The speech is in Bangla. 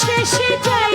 শেষে যায়।